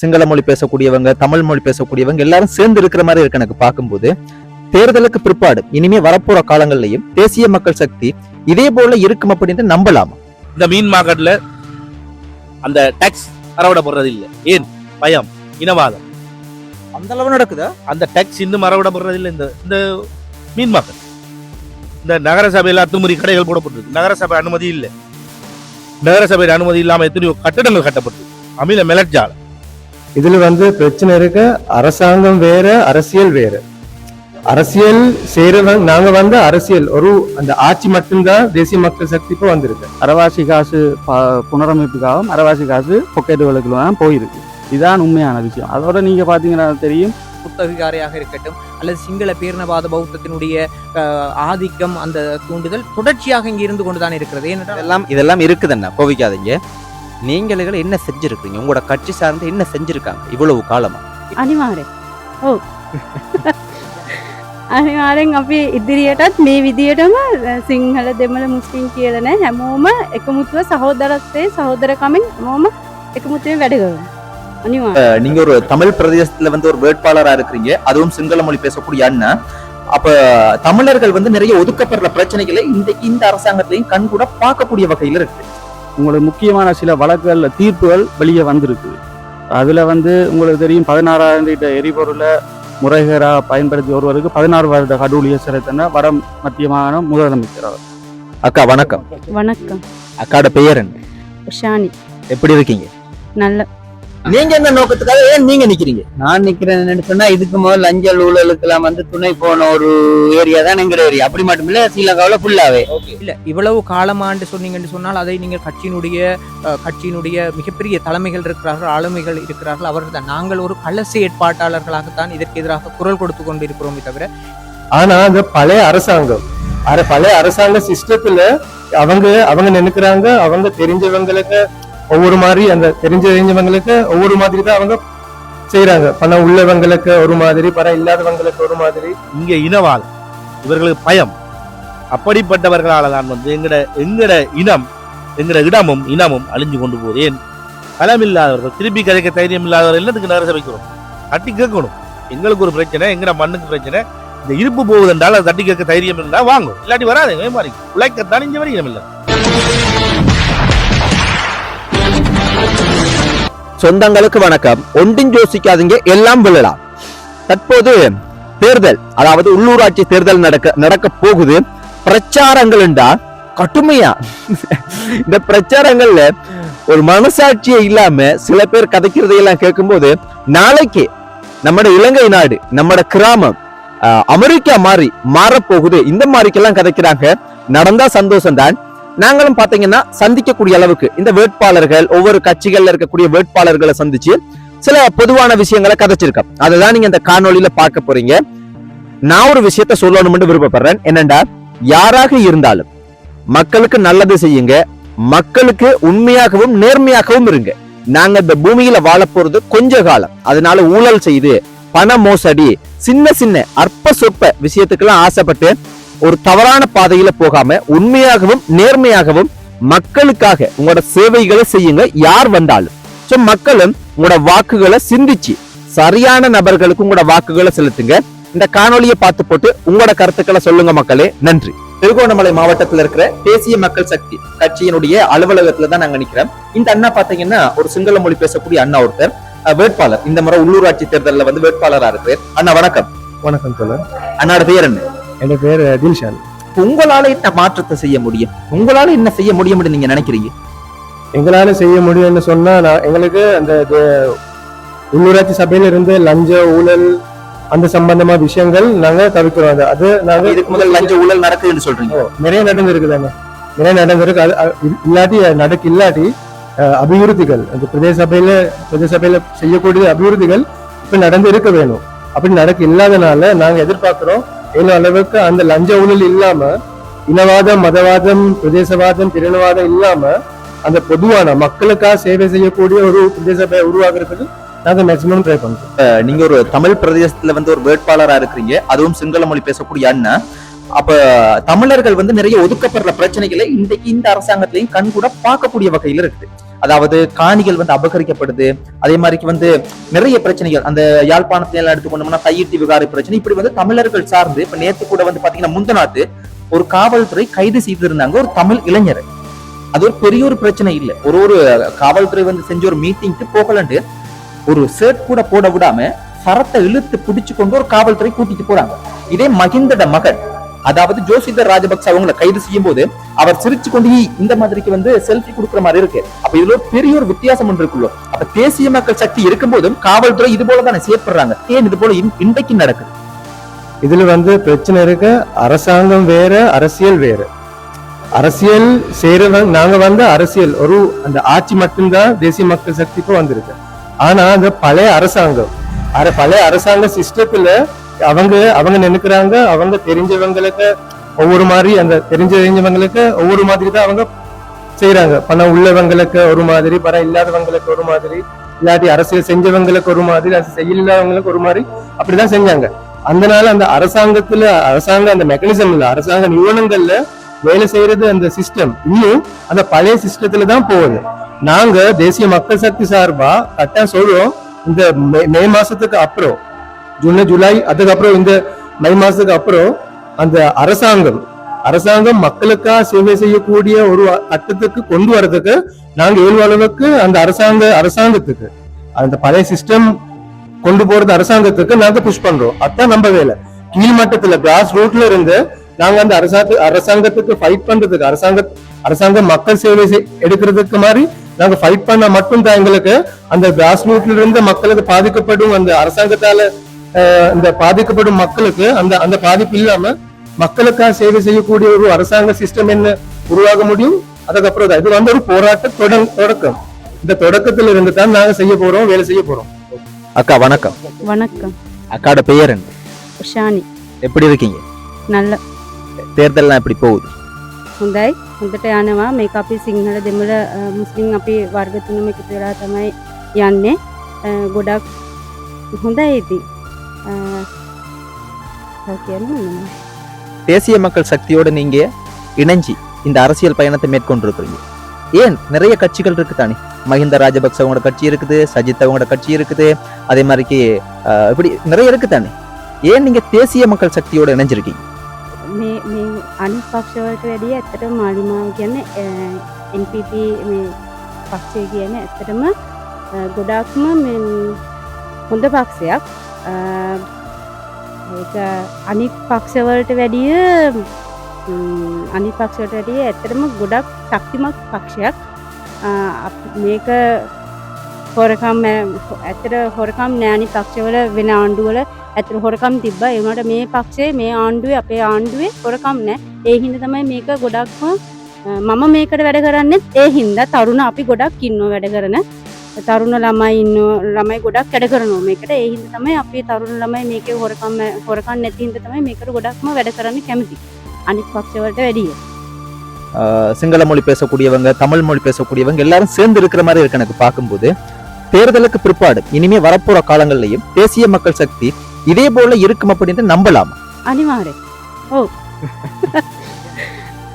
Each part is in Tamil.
சிங்கள மொழி பேசக்கூடியவங்க தமிழ் மொழி பேசக்கூடியவங்க எல்லாரும் சேர்ந்து இருக்கிற மாதிரி இருக்கு எனக்கு பார்க்கும்போது. தேர்தலுக்கு பிற்பாடு இனிமே வரப்போற காலங்கள்லயும் தேசிய மக்கள் சக்தி இதே போல இருக்கும் அப்படின்னு நம்பலாமா? இந்த மீன் மார்க்கெட்ல அந்த டாக்ஸ் அறவிடப்படுறது இல்லை ஏன்? பயம் இனவாதம். அந்த அளவு நடக்குதா? அந்த டாக்ஸ் இன்னும் அறவிடப்படுறது இல்லை இந்த இந்த மீன் மார்க்கெட். இந்த நகரசபையில் அத்துமுறை கடைகள் போடப்பட்டிருக்கு. நகரசபை அனுமதி இல்லை. நகரசபையில் அனுமதி இல்லாம எத்தனையோ கட்டடங்கள் கட்டப்பட்டிருக்கு. அமில மெலட்ஜால இதுல வந்து பிரச்சனை இருக்கு. அரசாங்கம் வேற அரசியல் வேற. அரசியல் செய்யறவங்க நாங்க வந்து அரசியல். ஒரு அந்த ஆட்சி மட்டும்தான் தேசிய மக்கள் சக்தி இப்போ வந்திருக்கு. அரைவாசி காசு ப- புனரமைப்புக்காகவும் அரைவாசி காசு பொக்கெட்டுகளுக்கு தான் போயிருக்கு. இதுதான் உண்மையான விஷயம். அதோட நீங்க பாத்தீங்கன்னா தெரியும். புத்தகிகாரையாக இருக்கட்டும் அல்லது சிங்கள பேரினவாத பௌத்தத்தினுடைய ஆதிக்கம் அந்த தூண்டுதல் தொடர்ச்சியாக இங்கே இருந்து கொண்டுதான் இருக்கிறது. ஏனென்றால் இதெல்லாம் இதெல்லாம் இருக்குதுன்னா கோவிக்காதீங்க. நீங்களும் என்ன செஞ்சிருக்கீங்க உங்களோட கட்சி சார்ந்து என்ன செஞ்சிருக்காங்க இவ்வளவு காலமா අනිවාරෙන් ඔව් අනිවාරෙන් අපි ඉදිරියටත් මේ විදියටම සිංහල දෙමළ මුස්ලිම් කියලන හැමෝම එකමුතුව සහෝදරත්වය සහෝදරකමින් හැමෝම එකමුතුවෙන් වැඩකරු අනිවා நீங்க ஒரு தமிழ் பிரதேசத்துல வந்து ஒரு வேட்பாளரா இருக்கிறீங்க அதுவும் சிங்கள மொழி பேசக்கூடிய அண்ணா அப்ப தமிழர்கள் வந்து நிறைய ஒதுக்கப்படுற பிரச்சனைகளை இந்த இந்த அரசாங்கத்திலையும் கண் கூட பார்க்கக்கூடிய வகையில இருக்கு உங்களுக்கு முக்கியமான சில வழக்குகள்ல தீர்ப்புகள் வெளியே வந்திருக்கு. அதுல வந்து உங்களுக்கு தெரியும் பதினாறாயிரம் லிட்டர் எரிபொருளை முறைகேடாக பயன்படுத்தி ஒருவருக்கு பதினாறு வருட கடூழிய சிறை தண்டனை வட மத்தியமான முதலமைச்சர் அவர். அக்கா வணக்கம். வணக்கம். அக்காட பெயர் என்ன? ஷானி. எப்படி இருக்கீங்க? நல்ல நீங்க என்ன நோக்கத்துக்காக ஏன் நீங்க நிக்கிறீங்க? நான் நிக்கிறேன் என்னன்னு சொன்னா இதுக்கு முதல் லஞ்சல் ஊழலுக்கெல்லாம் வந்து துணை போன ஒரு ஏரியா தான் எங்கிற ஏரியா அப்படி மட்டும் இல்ல ஸ்ரீலங்காவில் ஃபுல்லாவே இல்ல இவ்வளவு காலமாண்டு சொன்னீங்கன்னு சொன்னால் அதை நீங்கள் கட்சியினுடைய கட்சியினுடைய மிகப்பெரிய தலைமைகள் இருக்கிறார்கள் ஆளுமைகள் இருக்கிறார்கள் அவர்கள் தான் நாங்கள் ஒரு கள்ள செயற்பாட்டாளர்களாகத்தான் இதற்கு எதிராக குரல் கொடுத்து கொண்டிருக்கிறோமே தவிர ஆனா அந்த பழைய அரசாங்கம். அர பழைய அரசாங்க சிஸ்டத்துல அவங்க அவங்க நினைக்கிறாங்க அவங்க தெரிஞ்சவங்களுக்கு ஒவ்வொரு மாதிரி அந்த தெரிஞ்ச தெரிஞ்சவங்களுக்கு ஒவ்வொரு மாதிரி தான் அவங்க செய்யறாங்க பணம் உள்ளவங்களுக்கு ஒரு மாதிரி பணம் இல்லாதவங்களுக்கு ஒரு மாதிரி. இங்க இனவால் இவர்களுக்கு பயம். அப்படிப்பட்டவர்களால தான் வந்து எங்கட எங்கட இனம் எங்கட இடமும் இனமும் அழிஞ்சு கொண்டு போதேன். பலம் இல்லாதவர்கள் திருப்பி கதைக்க தைரியம் இல்லாதவர்கள் என்னத்துக்கு நரச வைக்கிறோம் தட்டி கேட்கணும். எங்களுக்கு ஒரு பிரச்சனை எங்கட மண்ணுக்கு பிரச்சனை. இந்த இருப்பு போகுது என்றால் அதை தட்டி கேட்க தைரியம் இருந்தால் வாங்கும். இல்லாட்டி வராது மாதிரி உழைக்கத்தான் இங்க வரைக்கும் இல்லை. சொந்தங்களுக்கு வணக்கம். ஒன்றும் யோசிக்காதீங்க எல்லாம் விழலாம். தற்போது தேர்தல் அதாவது உள்ளூராட்சி தேர்தல் நடக்க நடக்க போகுது. பிரச்சாரங்கள் என்றா கடுமையா. இந்த பிரச்சாரங்கள்ல ஒரு மனசாட்சியே இல்லாம சில பேர் கதைக்கிறதையெல்லாம் கேட்கும்போது நாளைக்கு நம்ம இலங்கை நாடு நம்ம கிராமம் அமெரிக்கா மாறி மாறப்போகுது. இந்த மாதிரிக்கெல்லாம் கதைக்கிறாங்க. நடந்தா சந்தோஷம் தான் நாங்களும் பாத்தீங்கன்னா சந்திக்கக்கூடிய அளவுக்கு இந்த வேட்பாளர்கள் ஒவ்வொரு கட்சிகள்ல இருக்கக்கூடிய வேட்பாளர்களை சந்திச்சு சில பொதுவான விஷயங்களை கதைச்சிருக்கோம். அதுதான் நீங்க இந்த காணொளியில பார்க்க போறீங்க. நான் ஒரு விஷயத்த சொல்லணும்னு விருப்பப்படுறேன். என்னண்டா? யாராக இருந்தாலும் மக்களுக்கு நல்லது செய்யுங்க. மக்களுக்கு உண்மையாகவும் நேர்மையாகவும் இருங்க. நாங்க இந்த பூமியில வாழ போறது கொஞ்ச காலம். அதனால ஊழல் செய்து பண மோசடி சின்ன சின்ன அற்ப சொற்ப விஷயத்துக்கெல்லாம் ஆசைப்பட்டு ஒரு தவறான பாதையில போகாம உண்மையாகவும் நேர்மையாகவும் மக்களுக்காக உங்களோட சேவைகளை செய்யுங்க யார் வந்தாலும். சோ மக்களும் உங்களோட வாக்குகளை சிந்திச்சு சரியான நபர்களுக்கு உங்களோட வாக்குகளை செலுத்துங்க. இந்த காணொளியை பார்த்து போட்டு உங்களோட கருத்துக்களை சொல்லுங்க மக்களே. நன்றி. திருகோணமலை மாவட்டத்தில் இருக்கிற தேசிய மக்கள் சக்தி கட்சியினுடைய அலுவலகத்துல தான் நாங்க நிக்கிறோம். இந்த அண்ணா பாத்தீங்கன்னா ஒரு சிங்கள மொழி பேசக்கூடிய அண்ணா ஒருத்தர். வேட்பாளர். இந்த முறை உள்ளூராட்சி தேர்தலில் வந்து வேட்பாளரா இருக்கிறார் அண்ணா வணக்கம். வணக்கம் தோழர். அண்ணாட பேர் என்ன? என் பேர் தில்ஷான். உங்களால என்ன மாற்றத்தை செய்ய முடியும்? உங்களால என்ன செய்ய முடியும்னு நீங்க நினைக்கிறீங்க? எங்களால செய்ய முடியும்னு சொன்னா நான் எங்களுக்கு அந்த உள்ளூராட்சி சபையில இருந்து லஞ்ச ஊழல் அந்த சம்பந்தமா விஷயங்கள் நாங்க தவிர்க்கிறோம். அது அது நாங்க இதுக்கு முதல் லஞ்ச ஊழல் நடக்குதுன்னு சொல்றீங்க. நிறைய நடந்திருக்குதாங்க. நிறைய நடந்திருக்கு. அது அது இல்லாட்டி நடக்கு இல்லாட்டி அபிவிருத்திகள் அந்த பிரதேச சபையில பிரதேச சபையில செய்யக்கூடிய அபிவிருத்திகள் இப்ப நடந்து இருக்க வேணும். அப்படி நடக்க இல்லாதனால நாங்க எதிர்பார்க்கிறோம். என்ற அளவுக்கு அந்த லஞ்ச ஊழல் இல்லாம இனவாதம் மதவாதம் பிரதேசவாதம் திறனவாதம் இல்லாம அந்த பொதுவான மக்களுக்காக சேவை செய்யக்கூடிய ஒரு பிரதேச சபையை உருவாக்குறதுக்கு நாங்க மேக்சிமம் ட்ரை பண்றோம். நீங்க ஒரு தமிழ் பிரதேசத்துல வந்து ஒரு வேட்பாளரா இருக்கிறீங்க. அதுவும் சிங்கள மொழி பேசக்கூடிய அண்ணா. அப்ப தமிழர்கள் வந்து நிறைய ஒதுக்கப்படுற பிரச்சனைகளை இன்றைக்கு இந்த அரசாங்கத்திலையும் கண் கூட பார்க்கக்கூடிய வகையில இருக்குது. அதாவது காணிகள் வந்து அபகரிக்கப்படுது. அதே மாதிரிக்கு வந்து நிறைய பிரச்சனைகள். அந்த யாழ்ப்பாணத்துல எல்லாம் எடுத்துக்கொண்டோம்னா கையிட்டி விகார பிரச்சனை. இப்படி வந்து தமிழர்கள் சார்ந்து இப்ப நேத்து கூட வந்து பாத்தீங்கன்னா முந்தநாத்து ஒரு காவல்துறை கைது செய்திருந்தாங்க. ஒரு தமிழ் இளைஞர். அது ஒரு பெரிய ஒரு பிரச்சனை இல்ல. ஒரு ஒரு காவல்துறை வந்து செஞ்ச ஒரு மீட்டிங்க்கு போகலண்டு ஒரு ஷர்ட் கூட போட விடாம சரத்தை இழுத்து பிடிச்சு கொண்டு ஒரு காவல்துறை கூட்டிட்டு போறாங்க. இதே மகிந்தட மகன் அதாவது ஜோசிதர் ராஜபக்ச அவங்களை கைது செய்யும் போது அவர் சிரிச்சு கொண்டு இந்த மாதிரிக்கு வந்து செல்ஃபி கொடுக்குற மாதிரி இருக்கு. அப்ப இதுல பெரிய ஒரு வித்தியாசம் ஒன்று இருக்குல்ல அப்ப தேசிய மக்கள் சக்தி இருக்கும்போதும் காவல்துறை இது போல தானே செயற்படுறாங்க. ஏன் இது போல இன்றைக்கு நடக்குது? இதுல வந்து பிரச்சனை இருக்கு. அரசாங்கம் வேற அரசியல் வேற. அரசியல் செய்யறவங்க நாங்க வந்து அரசியல். ஒரு அந்த ஆட்சி மட்டும்தான் தேசிய மக்கள் சக்திக்கும் வந்திருக்கு. ஆனா அந்த பழைய அரசாங்கம் பழைய அரசாங்க சிஸ்டத்துல அவங்க அவங்க நினைக்கிறாங்க அவங்க தெரிஞ்சவங்களுக்கு ஒவ்வொரு மாதிரி அந்த தெரிஞ்ச தெரிஞ்சவங்களுக்கு ஒவ்வொரு மாதிரி தான் அவங்க செய்யறாங்க பணம் உள்ளவங்களுக்கு ஒரு மாதிரி பணம் இல்லாதவங்களுக்கு ஒரு மாதிரி இல்லாட்டி அரசியல் செஞ்சவங்களுக்கு ஒரு மாதிரி அது செய்யலாதவங்களுக்கு ஒரு மாதிரி அப்படிதான் செஞ்சாங்க. அதனால அந்த அரசாங்கத்துல அரசாங்க அந்த மெக்கானிசம் இல்ல அரசாங்க நிறுவனங்கள்ல வேலை செய்யறது அந்த சிஸ்டம் இன்னும் அந்த பழைய சிஸ்டத்துல தான் போகுது. நாங்க தேசிய மக்கள் சக்தி சார்பா கரெக்டா சொல்றோம். இந்த மே- மே மாசத்துக்கு அப்புறம் ஜூன் ஜூலை அதுக்கப்புறம் இந்த மை மாசத்துக்கு அப்புறம் அந்த அரசாங்கம் அரசாங்கம் மக்களுக்கா சேவை செய்யக்கூடிய ஒரு கட்டத்துக்கு கொண்டு வரதுக்கு நாங்க ஏழு அளவுக்கு அந்த அரசாங்க அரசாங்கத்துக்கு அந்த பழைய சிஸ்டம் கொண்டு போறது அரசாங்கத்துக்கு நாங்க புஷ் பண்றோம். அதான் நம்ம வேலை. கீழ்மட்டத்துல கிராஸ் ரூட்ல இருந்து நாங்க அந்த அரசாங்க அரசாங்கத்துக்கு ஃபைட் பண்றதுக்கு அரசாங்க அரசாங்கம் மக்கள் சேவை செய்- எடுக்கிறதுக்கு மாதிரி நாங்க ஃபைட் பண்ணா மட்டும்தான் எங்களுக்கு அந்த கிராஸ் ரூட்ல இருந்து மக்களுக்கு பாதிக்கப்படும் அந்த அரசாங்கத்தால இந்த பாதிக்கப்படும் மக்களுக்கு அந்த அந்த பாதிப்பு இல்லாம மக்களுக்காக சேவை செய்யக்கூடிய ஒரு அரசாங்க சிஸ்டம் என்ன உருவாக முடியும் அதுக்கப்புறம் தான். இது வந்து ஒரு போராட்ட தொடங் தொடக்கம் இந்த தொடக்கத்துல இருந்து தான் நாங்க செய்ய போறோம் வேலை செய்ய போறோம் அக்கா வணக்கம் வணக்கம் அக்காட பெயர் என்ன ஷானி எப்படி இருக்கீங்க நல்ல தேர்தல்லாம் எப்படி போகுது හොඳයි හොඳට යනවා මේක අපි සිංහල දෙමළ අ, මුස්ලිම් අපි වර්ග තුනම එකතු වෙලා තමයි යන්නේ අ, ගොඩක් හොඳයි ඉති කියන්න தேசிய மக்கள் சக்தியோட நீங்க இணைஞ்சி இந்த அரசியல் பயணத்தை மேற்கொண்டிருக்கிறீங்க ஏன் நிறைய கட்சிகள் இருக்கு தானே மஹிந்த ராஜபக்ச அவங்களோட கட்சி இருக்குது சஜித் அவங்களோட கட்சி இருக்குது அதே மாதிரிக்கு ஆஹ், இப்படி நிறைய இருக்கு தானே ஏன் நீங்க தேசிய மக்கள் சக்தியோட இணைஞ்சிருக்கீங்க මේ මේ අනි පක්ෂවලට වැඩිය ඇත්තට මාලිමාව කියන්න NPP මේ පක්ෂය කියන ඇත්තටම අ, ගොඩාක්ම මෙ- හොඳ පක්ෂයක් අ, ඒක අනිත් පක්ෂවලට වැඩිය ම්, අනිත් පක්ෂවට වැඩිය ඇත්තටම ගොඩක් ශක්තිමත් පක්ෂයක්. අ, අප- මේක හොරකම් ඈ- ඇත්තට හොරකම් නෑනි පක්ෂවල වෙන ආණ්ඩුවල ඇතුර හොරකම් තිබ්බ. ඒමට මේ පක්ෂේ මේ ආණ්ඩුවේ අපේ ආණ්ඩුවේ හොරකම් නෑ. ඒ හින්ද තමයි මේක ගොඩක්ම අ, මම මේකට වැඩ කරන්නෙත් ඒ හින්ද තරුණ අපි ගොඩක් ඉන්නෝ වැඩ කරන. තරුණ ළමයි ඉන්න ළමයි ගොඩක් වැඩ කරනවා මේකට ඒ හින්ද තමයි අපි තරුණ ළමයි මේකේ හොරකම් හොරකම් නැති හින්ද තමයි මේකට ගොඩක්ම වැඩ කරන්න කැමති අනිත් පක්ෂවලට වැඩිය ஆஹ், சிங்கள மொழி பேசக்கூடியவங்க தமிழ் மொழி பேசக்கூடியவங்க எல்லாரும் சேர்ந்து இருக்கிற மாதிரி இருக்கு எனக்கு பார்க்கும்போது தேர்தலுக்கு பிற்பாடு இனிமே வரப்போற காலங்கள்லயும் தேசிய மக்கள் சக்தி இதே போல இருக்கும் அப்படின்னு நம்பலாம் අනිවාරෙන් ඔව්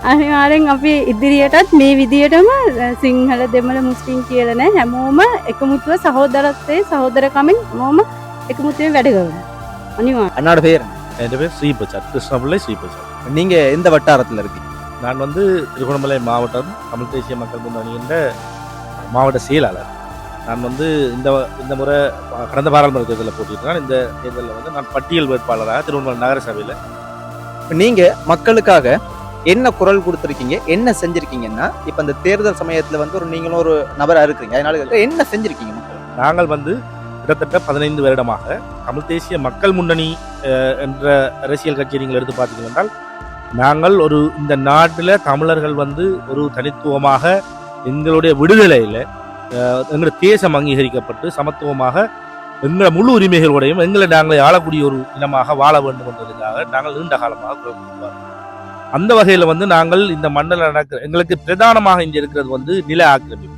අනිවාරෙන් අපි ඉදිරියටත් මේ විදියටම අ, සිංහල දෙමළ මුස්ලිම් කියලන හැමෝම එකමුතුව සහෝදරත්වය සහෝදරකමින් මෝම එකමුතුවෙන් වැඩ කරන අනිවා அண்ணாட பேர் என் பேர் ஸ்ரீபிரசாத் கிருஷ்ணபிள்ளை ஸ்ரீபிரசாத் நீங்க எந்த வட்டாரத்துல இருக்கீங்க நான் வந்து திருகோணமலை மாவட்டம் தமிழ் தேசிய மக்கள் முன்னணி என்ற மாவட்ட செயலாளர் நான் வந்து இந்த இந்த முறை கடந்த பாராளுமன்ற தேர்தலில் போட்டியிருக்கிறேன் இந்த தேர்தலில் வந்து நான் பட்டியல் வேட்பாளராக திருவண்ணாமலை நகர சபையில் நீங்க மக்களுக்காக என்ன குரல் கொடுத்துருக்கீங்க என்ன செஞ்சுருக்கீங்கன்னா இப்போ இந்த தேர்தல் சமயத்தில் வந்து ஒரு நீங்களும் ஒரு நபராக இருக்கிறீங்க. அதனால என்ன செஞ்சுருக்கீங்க நாங்கள் வந்து கிட்டத்தட்ட பதினைந்து வருடமாக தமிழ் தேசிய மக்கள் முன்னணி என்ற அரசியல் கட்சி நீங்கள் எடுத்து பார்த்தீங்கன்னால் நாங்கள் ஒரு இந்த நாட்டில் தமிழர்கள் வந்து ஒரு தனித்துவமாக எங்களுடைய விடுதலையில் எங்களுடைய தேசம் அங்கீகரிக்கப்பட்டு சமத்துவமாக எங்களை முழு உரிமைகளோடையும் எங்களை நாங்கள் ஆளக்கூடிய ஒரு இனமாக வாழ வேண்டும் என்பதற்காக நாங்கள் நீண்ட காலமாக குரல் அந்த வகையில் வந்து நாங்கள் இந்த மண்டல நடக்கிற எங்களுக்கு பிரதானமாக இங்கே இருக்கிறது வந்து நில ஆக்கிரமிப்பு.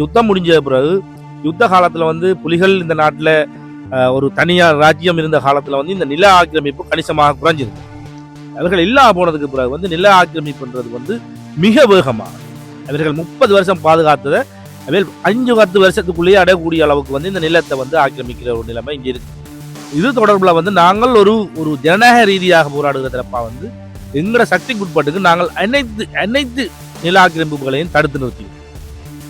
யுத்தம் முடிஞ்ச பிறகு யுத்த காலத்தில் வந்து புலிகள் இந்த நாட்டில் ஒரு தனியார் ராஜ்யம் இருந்த காலத்தில் வந்து இந்த நில ஆக்கிரமிப்பு கணிசமாக குறைஞ்சிருக்கு. அவர்கள் இல்லா போனதுக்கு பிறகு வந்து நில ஆக்கிரமிப்புன்றது வந்து மிக வேகமாக. அவர்கள் முப்பது வருஷம் பாதுகாத்ததை அவர்கள் அஞ்சு பத்து வருஷத்துக்குள்ளேயே அடையக்கூடிய அளவுக்கு வந்து இந்த நிலத்தை வந்து ஆக்கிரமிக்கிற ஒரு நிலைமை இங்கே இருக்கு. இது தொடர்பில் வந்து நாங்கள் ஒரு ஒரு ஜனநாயக ரீதியாக போராடுகிற தரப்பாக வந்து எங்களோட சக்திக்கு உட்பட்டுக்கு நாங்கள் அனைத்து அனைத்து நில ஆக்கிரமிப்புகளையும் தடுத்து நிறுத்தி.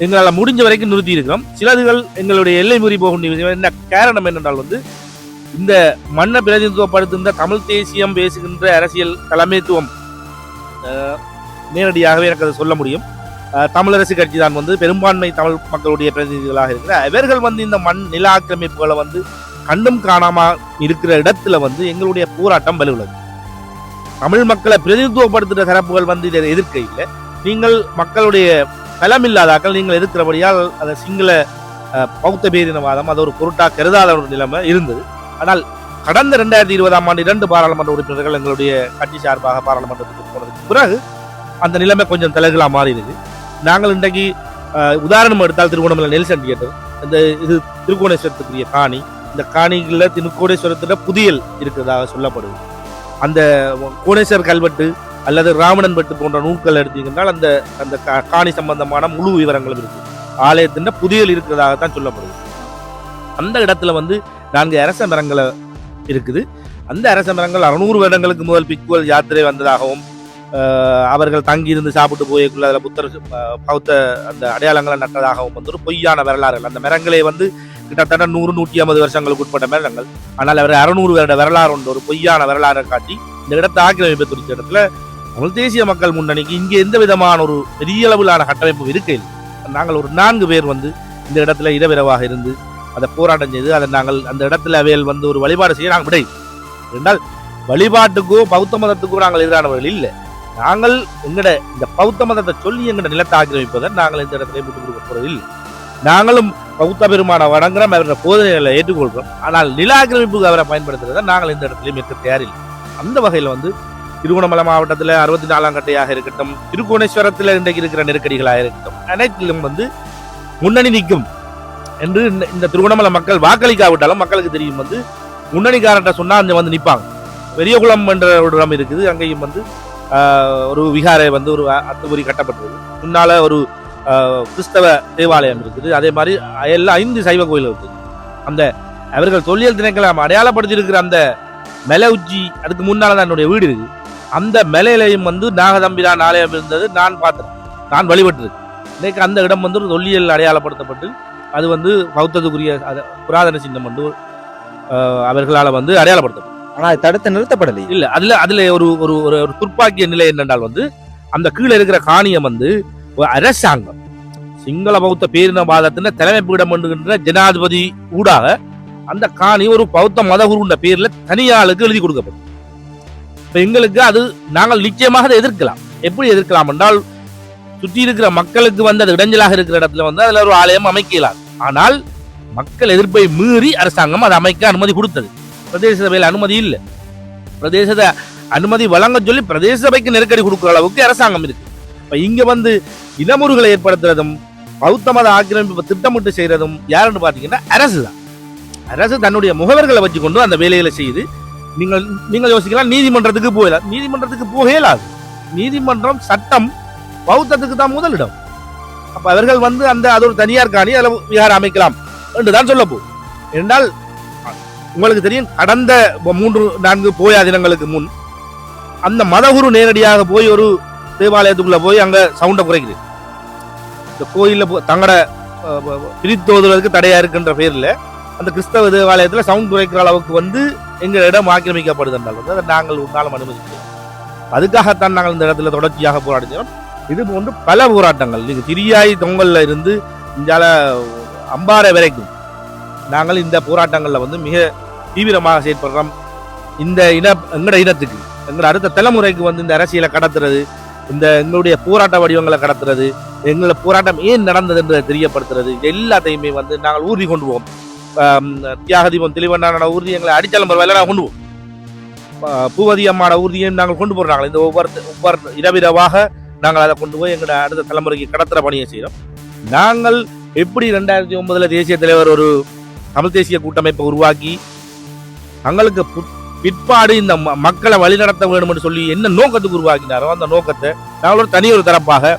எங்களால் முடிஞ்ச வரைக்கும் நிறுத்தி இருக்கிறோம். சிலதுகள் எங்களுடைய எல்லை மீறி போகும். என்ன காரணம் என்னென்றால் வந்து இந்த மண்ணை பிரதிநிதித்துவப்படுத்துகின்ற தமிழ் தேசியம் பேசுகின்ற அரசியல் தலைமைத்துவம் நேரடியாகவே எனக்கு அதை சொல்ல முடியும். தமிழரசு கட்சி தான் வந்து பெரும்பான்மை தமிழ் மக்களுடைய பிரதிநிதிகளாக இருக்கிற இவர்கள் வந்து இந்த மண் நில ஆக்கிரமிப்புகளை வந்து கண்டும் காணாமல் இருக்கிற இடத்துல வந்து எங்களுடைய போராட்டம் வலுவுள்ளது. தமிழ் மக்களை பிரதிநிதித்துவப்படுத்துகிற தரப்புகள் வந்து இதை எதிர்க்க இல்லை. நீங்கள் மக்களுடைய பலமில்லாதாக்கள் நீங்கள் எதிர்க்கிறபடியால் அதை சிங்கள பௌத்த பேரினவாதம் அது ஒரு பொருட்டா கருதாத ஒரு நிலைமை இருந்தது. ஆனால் கடந்த ரெண்டாயிரத்தி இருபதாம் ஆண்டு இரண்டு பாராளுமன்ற உறுப்பினர்கள் எங்களுடைய கட்சி சார்பாக பாராளுமன்றத்துக்கு போனதுக்கு பிறகு அந்த நிலைமை கொஞ்சம் தலைகளாக மாறி இருக்கு நாங்கள் இன்றைக்கு உதாரணம் எடுத்தால் திருவண்ணாமலை நெல்சன் தியேட்டர் இந்த இது திருக்கோணேஸ்வரத்துக்குரிய காணி. இந்த காணிகளில் திருக்கோணேஸ்வரத்துல புதியல் இருக்கிறதாக சொல்லப்படுது. அந்த கோணேஸ்வர் கல்வெட்டு அல்லது ராவணன் பட்டு போன்ற நூல்கள் எடுத்தீங்கன்னால் அந்த அந்த கா- காணி சம்பந்தமான முழு விவரங்களும் இருக்கு. ஆலயத்தின் புதியல் இருக்கிறதாகத்தான் சொல்லப்படுது. அந்த இடத்துல வந்து நான்கு அரச மரங்களை இருக்குது. அந்த அரச மரங்கள் அறுநூறு வருடங்களுக்கு முதல் பிக்குவல் யாத்திரை வந்ததாகவும் அவர்கள் தங்கியிருந்து சாப்பிட்டு போயக்குள்ள அதில் புத்தர் பௌத்த அந்த அடையாளங்களை நட்டதாகவும் வந்து ஒரு பொய்யான வரலாறுகள். அந்த மரங்களை வந்து கிட்டத்தட்ட நூறு நூற்றி ஐம்பது வருஷங்களுக்கு உட்பட்ட மரங்கள் ஆனால் அவர் அறுநூறு வருட வரலாறு உண்டு. ஒரு பொய்யான வரலாறை காட்டி இந்த இடத்தை ஆக்கிரமிப்பு குறித்த இடத்துல தமிழ் தேசிய மக்கள் முன்னணிக்கு இங்கே எந்த விதமான ஒரு பெரிய அளவிலான கட்டமைப்பு இருக்கையில் நாங்கள் ஒரு நான்கு பேர் வந்து இந்த இடத்துல இரவிரவாக இருந்து அதை போராட்டம் செய்து அதை நாங்கள் அந்த இடத்துல அவையில் வந்து ஒரு வழிபாடு செய்ய நாங்கள் விடை என்றால் வழிபாட்டுக்கோ பௌத்த மதத்துக்கோ நாங்கள் எதிரானவர்கள் இல்லை. நாங்கள் எங்கட இந்த பௌத்த மதத்தை சொல்லி எங்கட நிலத்தை ஆக்கிரமிப்பதை நாங்கள் இந்த இடத்துல விட்டு கொடுக்க போறதில்லை. நாங்களும் பௌத்த பெருமான வணங்குறோம் அவருடைய போதனைகளை ஏற்றுக்கொள்கிறோம் ஆனால் நில ஆக்கிரமிப்புக்கு அவரை பயன்படுத்துறதை நாங்கள் இந்த இடத்துலையும் இருக்க தயாரில்லை. அந்த வகையில் வந்து திருவண்ணாமலை மாவட்டத்தில் அறுபத்தி நாலாம் கட்டையாக இருக்கட்டும் திருக்கோணேஸ்வரத்தில் இன்றைக்கு இருக்கிற நெருக்கடிகளாக இருக்கட்டும் அனைத்திலும் வந்து முன்னணி நிற்கும் என்று இந்த- திருவண்ணாமலை மக்கள் வாக்களிக்காவிட்டாலும் மக்களுக்கு தெரியும் வந்து முன்னணிக்காரர்கிட்ட சொன்னால் அங்கே வந்து நிற்பாங்க பெரியகுளம் என்ற ஒரு இடம் இருக்குது அங்கேயும் வந்து ஒரு விகாரை வந்து ஒரு அத்துபுரி கட்டப்பட்டது. முன்னால் ஒரு கிறிஸ்தவ தேவாலயம் இருக்குது. அதே மாதிரி எல்லா ஐந்து சைவ கோயில் இருக்குது அந்த அவர்கள் தொல்லியல் திணைக்களம் அடையாளப்படுத்தியிருக்கிற அந்த மலை உச்சி அதுக்கு முன்னால தான் என்னுடைய வீடு இருக்கு. அந்த மலையிலையும் வந்து நாகதம்பிரான் ஆலயம் இருந்தது. நான் பார்த்தேன் நான் வழிபட்டிருக்கேன். இன்னைக்கு அந்த இடம் வந்து ஒரு தொல்லியல் அடையாளப்படுத்தப்பட்டு அது வந்து பௌத்தத்துக்குரிய புராதன சின்னம் வந்து அவர்களால வந்து அடையாளப்படுத்தப்படும் ஆனா அது தடுத்து நிறுத்தப்படலை இல்ல அதுல அதுல ஒரு ஒரு ஒரு துர்ப்பாக்கிய நிலை என்னென்றால் வந்து அந்த கீழே இருக்கிற காணியம் வந்து ஒரு அரசாங்கம். சிங்கள பௌத்த பேரினவாதத்தின் தலைமை பீடம் என்கின்ற ஜனாதிபதி ஊடாக அந்த காணி ஒரு பௌத்த மதகுருன்ற பேர்ல தனியாளுக்கு எழுதி கொடுக்கப்படும். இப்ப எங்களுக்கு அது நாங்கள் நிச்சயமாக அதை எதிர்க்கலாம். எப்படி எதிர்க்கலாம் என்றால் சுற்றி இருக்கிற மக்களுக்கு வந்து அது இடைஞ்சலாக இருக்கிற இடத்துல வந்து அதுல ஒரு ஆலயம் அமைக்கலாம் ஆனால் மக்கள் எதிர்ப்பை மீறி அரசாங்கம் அதை அமைக்க அனுமதி கொடுத்தது. பிரதேச சபையில் அனுமதி இல்லை. பிரதேச அனுமதி வழங்க சொல்லி பிரதேச சபைக்கு நெருக்கடி கொடுக்குற அளவுக்கு அரசாங்கம் இருக்கு. இப்ப இங்க வந்து இனமுறுகளை ஏற்படுத்துறதும் பௌத்த மத ஆக்கிரமிப்பு திட்டமிட்டு செய்யறதும் யாருன்னு பாத்தீங்கன்னா அரசு தான் அரசு தன்னுடைய முகவர்களை வச்சுக்கொண்டு அந்த வேலைகளை செய்து நீங்கள் நீங்கள் யோசிக்கலாம் நீதிமன்றத்துக்கு போகலாம் நீதிமன்றத்துக்கு போகலாது நீதிமன்றம் சட்டம் பௌத்தத்துக்கு தான் முதலிடம். அப்ப அவர்கள் வந்து அந்த அது ஒரு தனியார் காணி அதில் விகாரம் அமைக்கலாம் என்று தான் சொல்ல போகும் என்றால் உங்களுக்கு தெரியும் கடந்த மூன்று நான்கு போயா தினங்களுக்கு முன் அந்த மதகுரு நேரடியாக போய் ஒரு தேவாலயத்துக்குள்ளே போய் அங்கே சவுண்டை குறைக்குது. இந்த கோயிலில் போ- தங்கட அஹ், தடையாக பிரித்தோதுவதற்கு இருக்கின்ற பேரில் அந்த கிறிஸ்தவ தேவாலயத்தில் சவுண்ட் குறைக்கிற அளவுக்கு வந்து எங்கள் இடம் ஆக்கிரமிக்கப்படுது என்றால் வந்து அதை நாங்கள் ஒரு அனுமதிக்கிறோம். அதுக்காகத்தான் நாங்கள் இந்த இடத்துல தொடர்ச்சியாக போராடுகிறோம். இது போன்று பல போராட்டங்கள். நீங்கள் திரியாய் தொங்கல்ல இருந்து இந்தியால அம்பாறை வரைக்கும் நாங்கள் இந்த போராட்டங்களில் வந்து மிக தீவிரமாக செயற்படுறோம். இந்த இன எங்களோட இனத்துக்கு எங்களோட அடுத்த தலைமுறைக்கு வந்து இந்த அரசியலை கடத்துறது இந்த எங்களுடைய போராட்ட வடிவங்களை கடத்துறது எங்களோட போராட்டம் ஏன் நடந்தது என்றதை தெரியப்படுத்துறது எல்லாத்தையுமே வந்து நாங்கள் ஊர்தி கொண்டு போவோம். ஆம், தியாகதீபம் தெளிவண்ணான ஊர்தி எங்களை அடிச்சாலும் பரவாயில்ல நாங்கள் கொண்டு போவோம். ஆ, பூவதி ஊர்தியையும் நாங்கள் கொண்டு போடுறாங்க இந்த ஒவ்வொரு ஒவ்வொரு இரவிரவாக நாங்கள் அதை கொண்டு போய் எங்களோட அடுத்த தலைமுறைக்கு கடத்துற பணியை செய்கிறோம் நாங்கள் எப்படி ரெண்டாயிரத்தி ஒன்பதில் தேசிய தலைவர் ஒரு தமிழ் தேசிய கூட்டமைப்பை உருவாக்கி தங்களுக்கு பிற்பாடு இந்த ம- மக்களை வழிநடத்த வேண்டும் என்று சொல்லி என்ன நோக்கத்துக்கு உருவாக்கினாரோ அந்த நோக்கத்தை நாங்கள் ஒரு தனி ஒரு தரப்பாக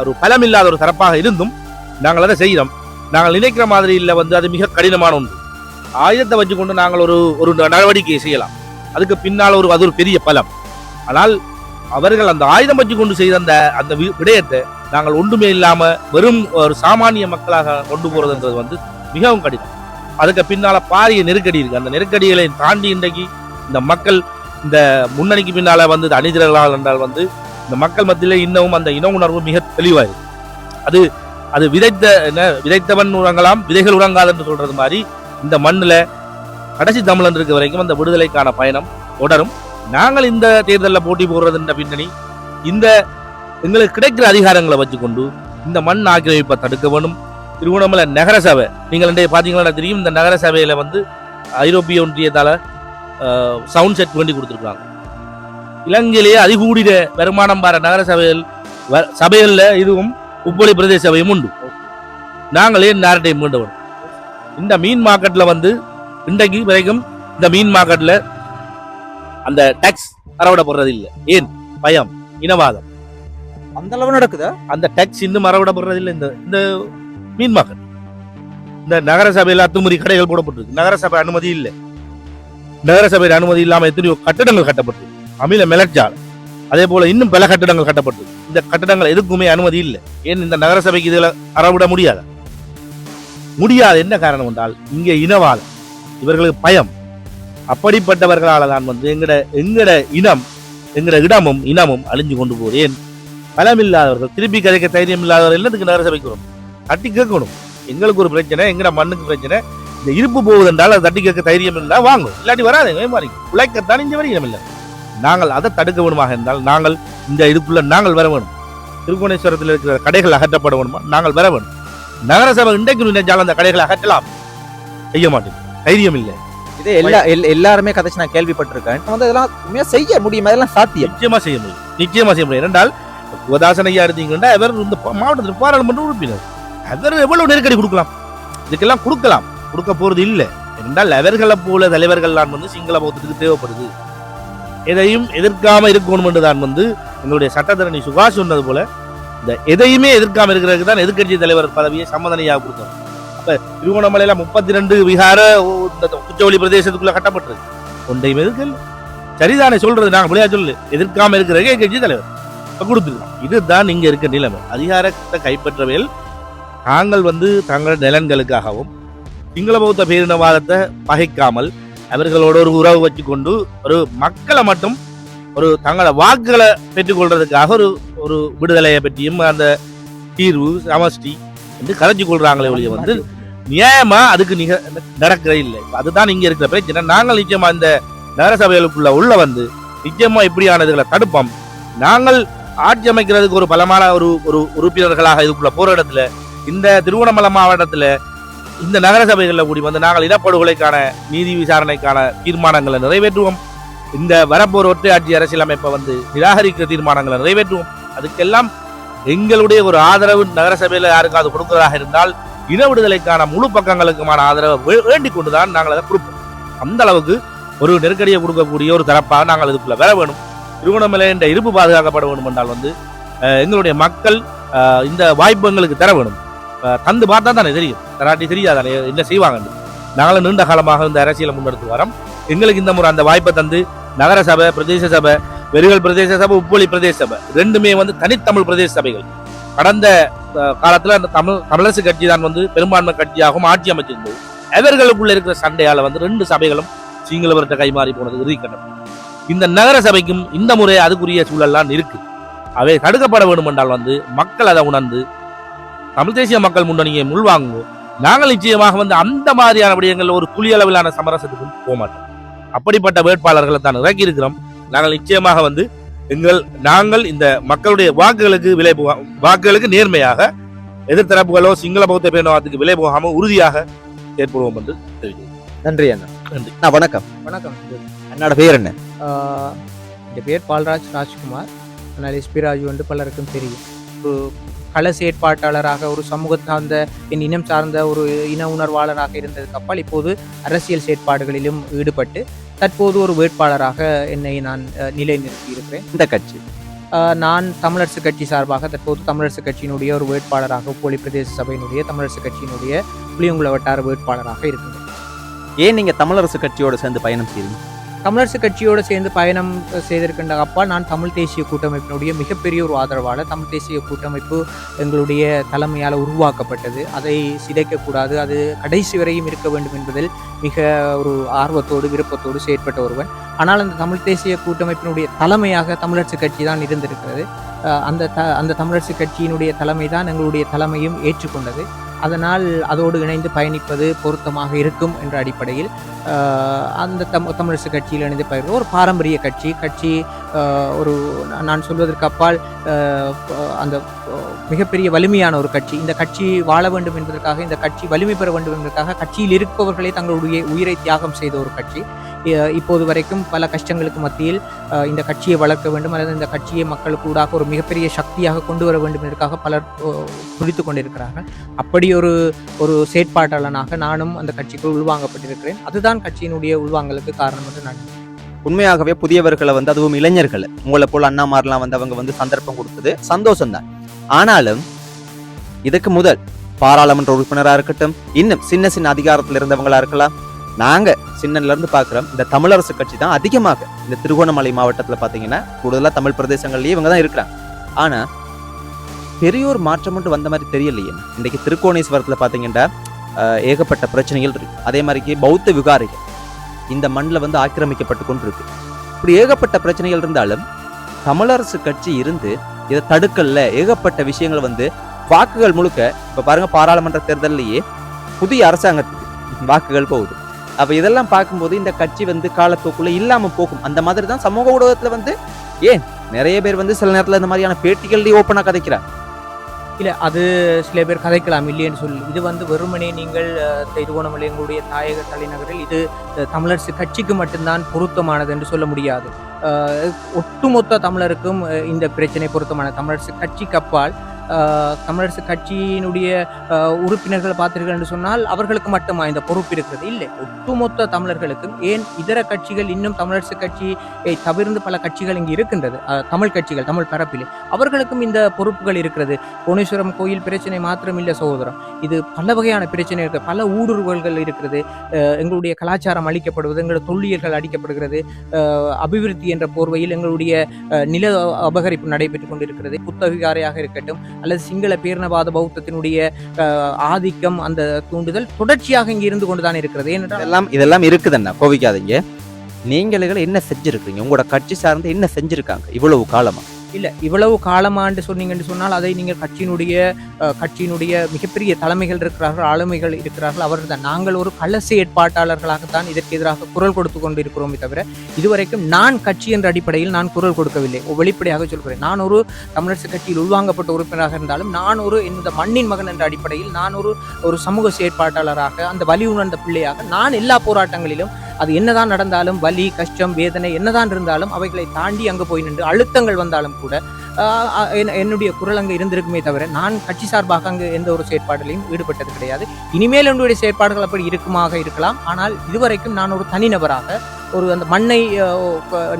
ஒரு பலம் இல்லாத ஒரு தரப்பாக இருந்தும் நாங்கள் அதை செய்கிறோம் நாங்கள் நினைக்கிற மாதிரி இல்லை வந்து அது மிக கடினமான ஒன்று. ஆயுதத்தை வச்சுக்கொண்டு நாங்கள் ஒரு ஒரு நடவடிக்கையை செய்யலாம். அதுக்கு பின்னால் ஒரு அது ஒரு பெரிய பலம். ஆனால் அவர்கள் அந்த ஆயுதம் வச்சுக்கொண்டு செய்த அந்த அந்த வி- விடயத்தை நாங்கள் ஒன்றுமே இல்லாமல் வெறும் ஒரு சாமானிய மக்களாக கொண்டு போகிறதுன்றது வந்து மிகவும் கடினம். அதுக்கு பின்னால் பாரிய நெருக்கடி இருக்கு. அந்த நெருக்கடிகளை தாண்டி இன்றைக்கு இந்த மக்கள் இந்த முன்னணிக்கு பின்னால் வந்து அணிதிரர்களால் என்றால் வந்து இந்த மக்கள் மத்தியில் இன்னமும் அந்த இன உணர்வு மிக தெளிவாக அது அது விதைத்த என்ன விதைத்தவன் உறங்கலாம் விதைகள் உறங்காது என்று சொல்றது மாதிரி இந்த மண்ணில் கடைசி தமிழன் இருக்க வரைக்கும் அந்த விடுதலைக்கான பயணம் தொடரும். நாங்கள் இந்த தேர்தலில் போட்டி போடுறதுன்ற பின்னணி இந்த எங்களுக்கு கிடைக்கிற அதிகாரங்களை வச்சுக்கொண்டு இந்த மண் ஆக்கிரமிப்பை தடுக்க வேணும். திருவண்ணாமலை நகர சபை நீங்கள் இன்றைய பார்த்தீங்கன்னா தெரியும் இந்த நகரசபையில் வந்து ஐரோப்பிய ஒன்றியத்தால் சவுண்ட் செட் வேண்டி கொடுத்துருக்காங்க இலங்கையிலேயே அதிகூடிய வருமானம் பார நகர வ- சபைகள்ல இதுவும் உப்பொலி பிரதேச சபையும் உண்டு. நாங்களே நேரட்டையும் மீண்டவன் இந்த மீன் மார்க்கெட்ல வந்து இன்றைக்கு வரைக்கும் இந்த மீன் மார்க்கெட்ல அந்த டாக்ஸ் அறவிடப்படுறது இல்லை ஏன்? பயம் இனவாதம். அந்த அளவு நடக்குதா? அந்த டாக்ஸ் இன்னும் அறவிடப்படுறது இல்லை இந்த இந்த மீன் மார்க்கெட். இந்த நகர சபையில அத்துமுறி கடைகள் போடப்பட்டிருக்கு. நகர சபை அனுமதி இல்லை. நகர சபையில் அனுமதி இல்லாமல் எத்தனையோ கட்டடங்கள் கட்டப்பட்டு அமில மிளச்சால் அதே போல இன்னும் பல கட்டடங்கள் கட்டப்பட்டு இந்த கட்டடங்கள் எதுக்குமே அனுமதி இல்லை. ஏன் இந்த நகர சபைக்கு அறவிட முடியாது? முடியாது என்ன காரணம் என்றால் இங்கே இனவாதம். இவர்களுக்கு பயம். அப்படிப்பட்டவர்களால் தான் வந்து எங்கட எங்கட இனம் எங்கட இடமும் இனமும் அழிஞ்சு கொண்டு போகுது. ஏன்? பலம் இல்லாதவர்கள் திருப்பி கதைக்க தைரியம் இல்லாதவர்கள் என்னத்துக்கு நகரசபைக்கு வரும் கட்டி கேட்கணும். எங்களுக்கு ஒரு பிரச்சனை எங்கட மண்ணுக்கு பிரச்சனை இந்த இருப்பு போகுது என்றால் அதை தட்டி கேட்க தைரியம் இருந்தா வாங்கும். இல்லாட்டி வராதுங்க மாதிரி உழைக்கத்தான் இங்க வரையும் இல்லை. நாங்கள் அதை தடுக்க வேணுமாக இருந்தால் நாங்கள் இந்த இதுக்குள்ள நாங்கள் வர வேணும். திருக்கோணேஸ்வரத்தில் இருக்கிற கடைகள் அகற்றப்பட வேணுமா? நாங்கள் வர வேணும். நகரசபை இன்றைக்கு நினைச்சாலும் அந்த கடைகளை அகற்றலாம். செய்ய மாட்டேன் தைரியம் இல்லை இது எல்லா எல்- எல்லாருமே கதைச்சு நான் கேள்விப்பட்டிருக்கேன். வந்து இதெல்லாம் செய்ய முடியும்? அதெல்லாம் சாத்தியம். நிச்சயமா செய்ய முடியும். நிச்சயமா செய்ய முடியும். என்றால் சிவதாசன் ஐயா இருந்தீங்கன்னா அவர் இந்த மாவட்டத்தில் பாராளுமன்ற உறுப்பினர். அவர் எவ்வளவு நெருக்கடி கொடுக்கலாம்? இதுக்கெல்லாம் கொடுக்கலாம். கொடுக்க போகிறது இல்லை. என்றால் அவர்களை போல தலைவர்கள் தான் வந்து சிங்கள பௌத்தத்துக்கு தேவைப்படுது. எதையும் எதிர்க்காம இருக்கணும் என்று தான் வந்து எங்களுடைய சட்டத்தரணி சுகாஷ் சொன்னது போல இந்த எதையுமே எதிர்க்காம இருக்கிறதுக்கு தான் எதிர்க்கட்சி தலைவர் பதவியை சம்மதனையாக கொடுத்தார். அப்ப திருவண்ணாமலையில முப்பத்தி ரெண்டு விகார இந்த குச்சவெளி பிரதேசத்துக்குள்ள கட்டப்பட்டிருக்கு. ஒன்றையும் எதிர்க்கல. சரிதானே சொல்றது நாங்க முடியாது சொல்லு எதிர்க்காம இருக்கிற கட்சி தலைவர். இப்ப கொடுத்துருக்கோம் இதுதான் இங்க இருக்க நிலைமை. அதிகாரத்தை கைப்பற்றவையில் தாங்கள் வந்து தங்கள் நலன்களுக்காகவும் சிங்கள பௌத்த பேரினவாதத்தை பகைக்காமல் அவர்களோட ஒரு உறவு வச்சுக்கொண்டு ஒரு மக்களை மட்டும் ஒரு தங்களோட வாக்குகளை பெற்றுக்கொள்றதுக்காக ஒரு ஒரு விடுதலையை பற்றியும் அந்த தீர்வு சமஷ்டி என்று கலைச்சு கொள்றாங்களே ஒழிய வந்து நியாயமா அதுக்கு நிக நடக்கிறே இல்லை. அதுதான் இங்க இருக்கிற பிரச்சனை. நாங்கள் நிச்சயமா இந்த நகரசபைகளுக்குள்ள உள்ள வந்து நிச்சயமா இப்படியானதுகளை தடுப்போம். நாங்கள் ஆட்சி அமைக்கிறதுக்கு ஒரு பலமான ஒரு ஒரு உறுப்பினர்களாக இதுக்குள்ள போற இடத்துல இந்த திருவண்ணாமலை மாவட்டத்துல இந்த நகர சபைகளில் கூடி வந்து நாங்கள் இனப்படுகொலைக்கான நீதி விசாரணைக்கான தீர்மானங்களை நிறைவேற்றுவோம். இந்த வரப்போர் ஒற்றையாட்சி அரசியலமைப்பை வந்து நிராகரிக்கிற தீர்மானங்களை நிறைவேற்றுவோம். அதுக்கெல்லாம் எங்களுடைய ஒரு ஆதரவு நகர சபையில் யாருக்காவது கொடுக்கிறதாக இருந்தால் இன விடுதலைக்கான முழு பக்கங்களுக்குமான ஆதரவை வேண்டிக் கொண்டுதான் நாங்கள் அதை கொடுப்போம். அந்த அளவுக்கு ஒரு நெருக்கடியை கொடுக்கக்கூடிய ஒரு தரப்பாக நாங்கள் இதுக்குள்ள வர வேணும். திருவண்ணாமலை என்ற இருப்பு பாதுகாக்கப்பட வேண்டும் என்றால் வந்து எங்களுடைய மக்கள் இந்த வாய்ப்பு எங்களுக்கு தர வேணும். தந்து பார்த்தா தானே தெரியும். தராட்டி தெரியாதானே? என்ன செய்வாங்கன்னு. நாங்களும் நீண்ட காலமாக இந்த அரசியலை முன்னெடுத்து வரோம். எங்களுக்கு இந்த முறை அந்த வாய்ப்பை தந்து நகர சபை பிரதேச சபை வெறுகல் பிரதேச சபை உப்பொலி பிரதேச சபை ரெண்டுமே வந்து தனித்தமிழ் பிரதேச சபைகள். கடந்த காலத்தில் அந்த தமிழ் தமிழரசு கட்சி தான் வந்து பெரும்பான்மை கட்சியாகவும் ஆட்சி அமைச்சிருந்தது. அவர்களுக்குள்ள இருக்கிற சண்டையால் வந்து ரெண்டு சபைகளும் சிங்களவர்கிட்ட கைமாறி போனது இறுதிக்கட்டம் இந்த நகர சபைக்கும் இந்த முறை அதுக்குரிய சூழல்லாம் இருக்கு. அவை தடுக்கப்பட வேண்டும் என்றால் வந்து மக்கள் அதை உணர்ந்து தமிழ் தேசிய மக்கள் முன்னணியை முள்வாங்குவோம் நாங்கள் நிச்சயமாக வந்து அந்த மாதிரியான விடயங்கள்ல ஒரு துளி அளவிலான சமரசத்துக்கும் போக மாட்டோம். அப்படிப்பட்ட வேட்பாளர்களை தான் இறக்கி இருக்கிறோம் நாங்கள் நிச்சயமாக வந்து எங்கள் நாங்கள் இந்த மக்களுடைய வாக்குகளுக்கு விலை வாக்குகளுக்கு நேர்மையாக எதிர்த்தரப்புகளோ சிங்கள பௌத்த பேனவாதத்துக்கு விலை போகாம உறுதியாக செயற்படுவோம் என்று தெரிவிக்கிறேன் நன்றி அண்ணா. நன்றி. அண்ணா வணக்கம். வணக்கம். அண்ணாட பேர் என்ன? ஆஹ் என் பேர் பால்ராஜ் ராஜ்குமார். ஆனால் எஸ்பி ராஜு வந்து பலருக்கும் தெரியும். ஒரு கள செயற்பாட்டாளராக ஒரு சமூக சார்ந்த என் இனம் சார்ந்த ஒரு இன உணர்வாளராக இருந்ததுக்கு அப்பால் இப்போது அரசியல் செயற்பாடுகளிலும் ஈடுபட்டு தற்போது ஒரு வேட்பாளராக என்னை நான் நிலைநிறுத்தி இருக்கிறேன் இந்த கட்சி? நான் தமிழரசு கட்சி சார்பாக தற்போது தமிழரசு கட்சியினுடைய ஒரு வேட்பாளராக போலி பிரதேச சபையினுடைய தமிழரசு கட்சியினுடைய புளியங்குள வட்டார வேட்பாளராக இருக்கின்றேன் ஏன் நீங்க தமிழரசு கட்சியோட சேர்ந்து பயணம் செய்றீங்க தமிழரசு கட்சியோடு சேர்ந்து பயணம் செய்திருக்கின்ற அப்பா நான் தமிழ் தேசிய கூட்டமைப்பினுடைய மிகப்பெரிய ஒரு ஆதரவாளர். தமிழ் தேசிய கூட்டமைப்பு எங்களுடைய தலைமையால் உருவாக்கப்பட்டது. அதை சிதைக்கக்கூடாது. அது கடைசி வரையும் இருக்க வேண்டும் என்பதில் மிக ஒரு ஆர்வத்தோடு விருப்பத்தோடு செயற்பட்ட ஒருவன். ஆனால் அந்த தமிழ் தேசிய கூட்டமைப்பினுடைய தலைமையாக தமிழரசு கட்சி தான் இருந்திருக்கிறது. அந்த த அந்த தமிழரசு கட்சியினுடைய தலைமை தான் எங்களுடைய தலைமையும் ஏற்றுக்கொண்டது. அதனால் அதோடு இணைந்து பயணிப்பது பொருத்தமாக இருக்கும் என்ற அடிப்படையில் அந்த தம் தமிழரசு கட்சியில் இணைந்து பயிர் ஒரு பாரம்பரிய கட்சி கட்சி ஒரு நான் சொல்வதற்கு அப்பால் அந்த மிகப்பெரிய வலிமையான ஒரு கட்சி. இந்த கட்சி வாழ வேண்டும் என்பதற்காக இந்த கட்சி வலிமை பெற வேண்டும் என்பதற்காக கட்சியில் இருப்பவர்களே தங்களுடைய உயிரை தியாகம் செய்த ஒரு கட்சி. இப்போது வரைக்கும் பல கஷ்டங்களுக்கு மத்தியில் இந்த கட்சியை வளர்க்க வேண்டும் அல்லது இந்த கட்சியை மக்களுக்கு ஊடாக ஒரு மிகப்பெரிய சக்தியாக கொண்டு வர வேண்டும் என்பதற்காக பலர் துடித்து கொண்டிருக்கிறார்கள். அப்படி ஒரு ஒரு செயற்பாட்டாளனாக நானும் அந்த கட்சிக்குள் உள்வாங்கப்பட்டிருக்கிறேன். அதுதான் கட்சியினுடைய உள்வாங்கலுக்கு காரணம் என்று நான் உண்மையாகவே புதியவர்களை வந்து அதுவும் இளைஞர்கள் உங்களை போல் அண்ணாமாரெலாம் வந்து அவங்க வந்து சந்தர்ப்பம் கொடுத்தது சந்தோஷம்தான். ஆனாலும் இதுக்கு முதல் பாராளுமன்ற உறுப்பினராக இருக்கட்டும் இன்னும் சின்ன சின்ன அதிகாரத்தில் இருந்தவங்களா இருக்கலாம் நாங்கள் சின்னன்லேருந்து பார்க்குறோம் இந்த தமிழரசு கட்சி தான் அதிகமாக இந்த திருகோணமலை மாவட்டத்தில் பார்த்தீங்கன்னா கூடுதலாக தமிழ் பிரதேசங்கள்லேயே இவங்க தான் இருக்கிறாங்க. ஆனால் பெரியோர் மாற்றம் மட்டும் வந்த மாதிரி தெரியலையே. இன்றைக்கி திருக்கோணேஸ்வரத்தில் பார்த்தீங்கன்னா ஏகப்பட்ட பிரச்சனைகள் இருக்கு. அதே மாதிரிக்கு பௌத்த விகாரிகள் இந்த மண்ணில் வந்து ஆக்கிரமிக்கப்பட்டு கொண்டிருக்கு. இப்படி ஏகப்பட்ட பிரச்சனைகள் இருந்தாலும் தமிழரசு கட்சி இருந்து இதை தடுக்கல்ல. ஏகப்பட்ட விஷயங்கள் வந்து வாக்குகள் முழுக்க இப்போ பாருங்கள் பாராளுமன்ற தேர்தல்லையே புதிய அரசாங்கத்துக்கு வாக்குகள் போகுது. அப்ப இதெல்லாம் பார்க்கும்போது இந்த கட்சி வந்து காலப்போக்குள்ள இல்லாம போகும். அந்த மாதிரி தான் சமூக ஊடகத்துல வந்து ஏன்? நிறைய பேர் வந்து சில நேரத்துல இந்த மாதிரியான பேட்டிகள்லயே ஓப்பனா கதைக்கிறார். இல்லை அது சில பேர் கதைக்கலாம் இல்லைன்னு சொல்லி. இது வந்து வெறுமனே நீங்கள் திருவோணமலை எங்களுடைய தாயக தலைநகரில் இது தமிழரசு கட்சிக்கு மட்டும்தான் பொருத்தமானது என்று சொல்ல முடியாது. ஒட்டுமொத்த தமிழருக்கும் இந்த பிரச்சனை பொருத்தமான தமிழரசு கட்சிக்கு அப்பால் தமிழரசு கட்சியினுடைய உறுப்பினர்கள் பார்த்தீர்கள் என்று சொன்னால் அவர்களுக்கு மட்டுமா இந்த பொறுப்பு இருக்கிறது? இல்லை. ஒட்டுமொத்த தமிழர்களுக்கும் ஏன் இதர கட்சிகள் இன்னும் தமிழரசு கட்சியை தவிர்ந்து பல கட்சிகள் இங்கு இருக்கின்றது? தமிழ் கட்சிகள் தமிழ் பரப்பிலே. அவர்களுக்கும் இந்த பொறுப்புகள் இருக்கிறது. கோணேஸ்வரம் கோயில் பிரச்சனை மாத்திரம் இல்லை சகோதரம் இது பல வகையான பிரச்சனை இருக்கு. பல ஊடுருவல்கள் இருக்கிறது. அஹ் எங்களுடைய கலாச்சாரம் அளிக்கப்படுவது எங்களுடைய தொல்லியல்கள் அடிக்கப்படுகிறது. அபிவிருத்தி என்ற போர்வையில் எங்களுடைய நில அபகரிப்பு நடைபெற்றுக் கொண்டிருக்கிறது. புத்தவிகாரையாக இருக்கட்டும் அல்லது சிங்கள பேரினவாத பௌத்தத்தினுடைய ஆதிக்கம் அந்த தூண்டுதல் தொடர்ச்சியாக இங்கே இருந்து கொண்டுதான் இருக்கிறது. ஏனென்றால் இதெல்லாம் இதெல்லாம் இருக்குதுன்னா கோவிக்காதீங்க. நீங்களுகள் என்ன செஞ்சிருக்கீங்க உங்களோட கட்சி சார்ந்து என்ன செஞ்சிருக்காங்க இவ்வளவு காலமா? இல்லை இவ்வளவு காலமாண்டு சொன்னீங்கன்னு சொன்னால் அதை நீங்கள் கட்சியினுடைய கட்சியினுடைய மிகப்பெரிய தலைமைகள் இருக்கிறார்கள் ஆளுமைகள் இருக்கிறார்கள். அவர்கள் தான் நாங்கள் ஒரு கள்ள செயற்பாட்டாளர்களாகத்தான் இதற்கு எதிராக குரல் கொடுத்து கொண்டு இருக்கிறோமே தவிர இதுவரைக்கும் நான் கட்சி என்ற அடிப்படையில் நான் குரல் கொடுக்கவில்லை. வெளிப்படையாக சொல்கிறேன். நான் ஒரு தமிழரசு கட்சியில் உள்வாங்கப்பட்ட உறுப்பினராக இருந்தாலும் நான் ஒரு இந்த மண்ணின் மகன் என்ற அடிப்படையில் நான் ஒரு ஒரு சமூக செயற்பாட்டாளராக அந்த வலி உணர்ந்த பிள்ளையாக நான் எல்லா போராட்டங்களிலும் அது என்னதான் நடந்தாலும் வலி கஷ்டம் வேதனை என்னதான் இருந்தாலும் அவைகளை தாண்டி அங்கே போய் நின்று அழுத்தங்கள் வந்தாலும் கூட என்னுடைய குரல் அங்கே இருந்திருக்குமே தவிர நான் கட்சி சார்பாக அங்கு எந்த ஒரு செயற்பாடுகளையும் ஈடுபட்டது கிடையாது. இனிமேல் என்னுடைய செயற்பாடுகள் அப்படி இருக்குமாக இருக்கலாம். ஆனால் இதுவரைக்கும் நான் ஒரு தனிநபராக ஒரு அந்த மண்ணை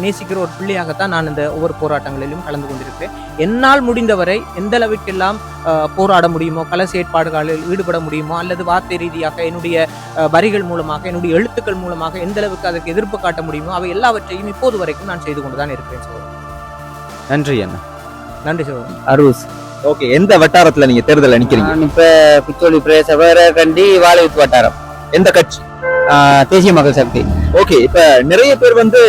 நேசிக்கிற ஒரு பிள்ளையாகத்தான் நான் இந்த ஒவ்வொரு போராட்டங்களிலும் கலந்து கொண்டிருக்கிறேன். என்னால் முடிந்தவரை எந்த அளவுக்கெல்லாம் போராட முடியுமோ கல செயற்பாடுகளில் ஈடுபட முடியுமோ அல்லது வார்த்தை ரீதியாக என்னுடைய வரிகள் மூலமாக என்னுடைய எழுத்துக்கள் மூலமாக எந்த அளவுக்கு அதற்கு எதிர்ப்பு காட்ட முடியுமோ அவை எல்லாவற்றையும் இப்போது வரைக்கும் நான் செய்து கொண்டுதான் இருக்கிறேன் சார் நன்றி அண்ணா. நன்றி சகோதரர். அரூஸ். ஓகே எந்த வட்டாரத்துல நீங்க தேர்தல் நிக்கிறீங்க நான் இப்ப பிச்சோலி பிரதேச வேற கண்டி வாழவித்து வட்டாரம். எந்த கட்சி? தேசிய மக்கள் சக்தி. ஓகே இப்ப நிறைய பேர் வந்து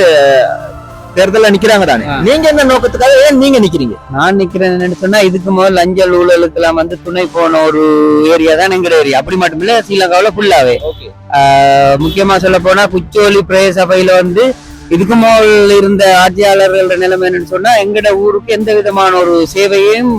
தேர்தல்ல நிக்கிறாங்க தானே. நீங்க என்ன நோக்கத்துக்காக ஏன் நீங்க நிக்கிறீங்க? நான் நிக்கிறேன் என்னன்னு சொன்னா இதுக்கு முதல் லஞ்சல் ஊழலுக்கெல்லாம் வந்து துணை போன ஒரு ஏரியா தான் எங்கிற ஏரியா. அப்படி மட்டும் இல்ல ஸ்ரீலங்காவில ஃபுல்லாவே ஓகே. ஆஹ் முக்கியமா சொல்ல போனா குச்சோலி பிரதேச சபையில வந்து இதுக்கு முதல் இருந்த ஆட்சியாளர்களோட நிலைமை என்னன்னு சொன்னா எங்கட ஊருக்கு எந்த விதமான ஒரு சேவையும்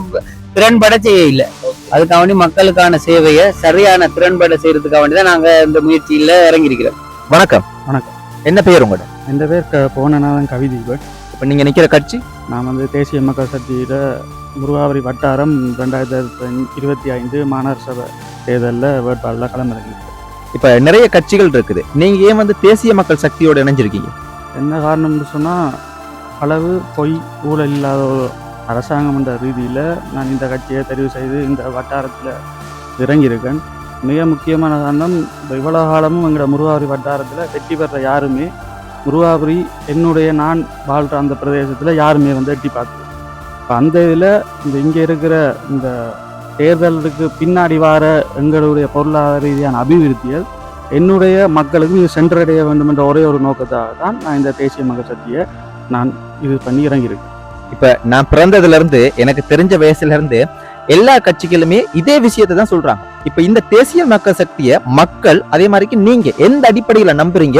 திறன்பட செய்ய இல்லை அதுக்காக வேண்டி மக்களுக்கான சேவையை சரியான திறன்பட செய்யறதுக்காக வேண்டி தான் நாங்க இந்த முயற்சியில இறங்கியிருக்கிறோம். வணக்கம். வணக்கம். என்ன பேர் உங்களோட? என் பேர்? க போனநாதன் கவிதீபன் இப்ப நீங்க நிக்கிற கட்சி? நான் வந்து தேசிய மக்கள் சக்தியில் முருகாவரி வட்டாரம் ரெண்டாயிரத்தி இருபத்தி ஐந்து மாநகர சபை தேர்தலில் வேட்பாளராக களமிறங்கியிருக்கேன். இப்ப நிறைய கட்சிகள் இருக்குது. நீங்க ஏன் வந்து தேசிய மக்கள் சக்தியோட இணைஞ்சிருக்கீங்க? என்ன காரணம்னு சொன்னால் அளவு பொய் ஊழல் இல்லாத ஒரு அரசாங்கம் என்ற ரீதியில் நான் இந்த கட்சியை தெரிவு செய்து இந்த வட்டாரத்தில் இறங்கியிருக்கேன். மிக முக்கியமான காரணம் இப்போ இவ்வளோ காலமும் எங்களோட முருகாபுரி வட்டாரத்தில் வெற்றி பெற யாருமே முருகாபுரி என்னுடைய நான் வாழ்கிற அந்த பிரதேசத்தில் யாருமே வந்து எட்டி பார்க்கல. இப்போ அந்த இதில் இந்த இங்கே இருக்கிற இந்த தேர்தலுக்கு பின்னாடி வர எங்களுடைய பொருளாதார ரீதியான அபிவிருத்திகள் என்னுடைய மக்களுக்கு இது சென்றடைய வேண்டும் என்ற ஒரே ஒரு நோக்கத்தாக தான் நான் இந்த தேசிய மக்கள் சக்தியை நான் இது பண்ணி இறங்கியிருக்கேன். இப்ப நான் பிறந்ததுல இருந்து எனக்கு தெரிஞ்ச வயசுலேருந்து எல்லா கட்சிகளுமே இதே விஷயத்தை தான் சொல்றாங்க. இப்போ இந்த தேசிய மக்கள் சக்தியை மக்கள் அதே மாதிரிக்கு நீங்க எந்த அடிப்படையில நம்புறீங்க?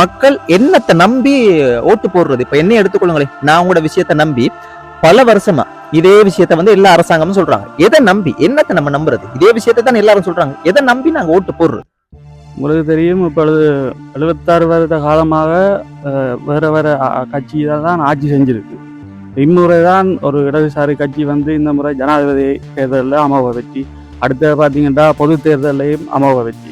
மக்கள் என்னத்தை நம்பி ஓட்டு போடுறது? இப்போ என்ன எடுத்துக்கொள்ளுங்களேன். நான் உங்களோட விஷயத்தை நம்பி பல வருஷமா இதே விஷயத்த வந்து எல்லா அரசாங்கமும் சொல்றாங்க. எதை நம்பி என்னத்தை நம்ம நம்புறது? இதே விஷயத்தை தான் எல்லாரும் சொல்றாங்க. எதை நம்பி நாங்க ஓட்டு போடுறது? உங்களுக்கு தெரியும் இப்பொழுது எழுபத்தாறு வருட காலமாக வேறு வேறு கட்சியில் தான் ஆட்சி செஞ்சிருக்கு. இம்முறை தான் ஒரு இடதுசாரி கட்சி வந்து இந்த முறை ஜனாதிபதி தேர்தலில் அமோக வெற்றி அடுத்த பார்த்தீங்கன்னா பொது தேர்தலையும் அமோக வெற்றி.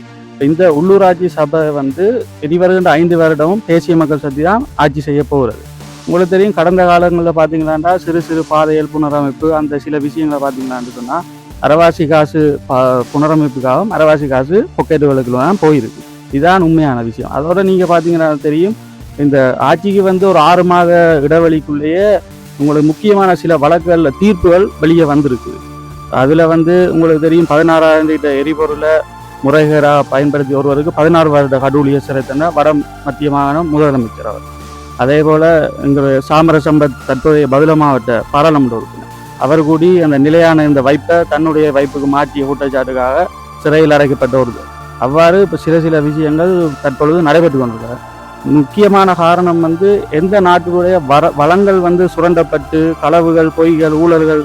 இந்த உள்ளூராட்சி சபை வந்து இனி வருகின்ற ஐந்து வருடமும் தேசிய மக்கள் சக்தி தான் ஆட்சி செய்ய போகிறது. உங்களுக்கு தெரியும் கடந்த காலங்களில் பார்த்தீங்களாண்டா சிறு சிறு பாதைகள் புனரமைப்பு அந்த சில விஷயங்களை பார்த்தீங்களான்னு சொன்னால் அரவாசி காசு புனரமைப்புக்காகவும் அரவாசி காசு பொக்கெட்டுகளுக்கு தான் போயிருக்கு. இதுதான் உண்மையான விஷயம். அதோட நீங்கள் பார்த்தீங்கன்னா தெரியும் இந்த ஆட்சிக்கு வந்து ஒரு ஆறு மாத இடைவெளிக்குள்ளேயே உங்களுக்கு முக்கியமான சில வழக்குகளில் தீர்ப்புகள் வெளியே வந்திருக்கு. அதில் வந்து உங்களுக்கு தெரியும் பதினாறாயிரம் லிட்டர் எரிபொருளை முறைகேடாக பயன்படுத்தி ஒருவருக்கு பதினாறு வருட கடூழிய சிறை தந்த வட மத்திய மாகாணம் முதலமைச்சர் அவர். அதே போல் எங்களுடைய சாமரசம்பத் தற்போதைய பதில மாவட்ட பாராளுமன்ற அவர் கூடி அந்த நிலையான இந்த வைப்பை தன்னுடைய வைப்புக்கு மாற்றிய குற்றச்சாட்டுக்காக சிறையில் அடைக்கப்பட்ட ஒருவர் அவ்வாறு இப்போ சில சில விஷயங்கள் தற்பொழுது நடைபெற்று கொண்டிருக்கிறது. முக்கியமான காரணம் வந்து எந்த நாட்டினுடைய வர வளங்கள் வந்து சுரண்டப்பட்டு களவுகள் பொய்கள் ஊழல்கள்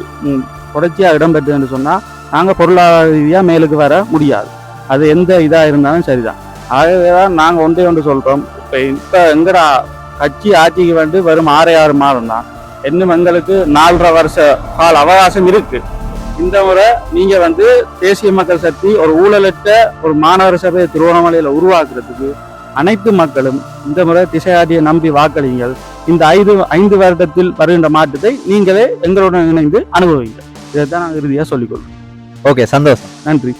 தொடர்ச்சியாக இடம்பெற்று என்று சொன்னால் நாங்கள் பொருளாதார ரீதியாக மேலுக்கு வர முடியாது. அது எந்த இதாக இருந்தாலும் சரிதான். ஆகவே தான் நாங்கள் ஒன்றே ஒன்று சொல்கிறோம் இப்போ இப்போ எங்கடா கட்சி ஆட்சிக்கு வந்து வெறும் ஆறே ஆறு மாதம் தான் இன்னும் எங்களுக்கு நாலரை வருஷ கால அவகாசம் இருக்கு. இந்த முறை நீங்க வந்து தேசிய மக்கள் சக்தி ஒரு ஊழலற்ற ஒரு மாநகர சபையை திருவண்ணாமலையில உருவாக்குறதுக்கு அனைத்து மக்களும் இந்த முறை திசையாட்டியை நம்பி வாக்களியுங்கள் இந்த ஐந்து ஐந்து வருடத்தில் வருகின்ற மாற்றத்தை நீங்களே எங்களுடன் இணைந்து அனுபவிங்க இதைத்தான் நாங்கள் இறுதியாக சொல்லிக்கொள்வோம் ஓகே சந்தோஷம். நன்றி.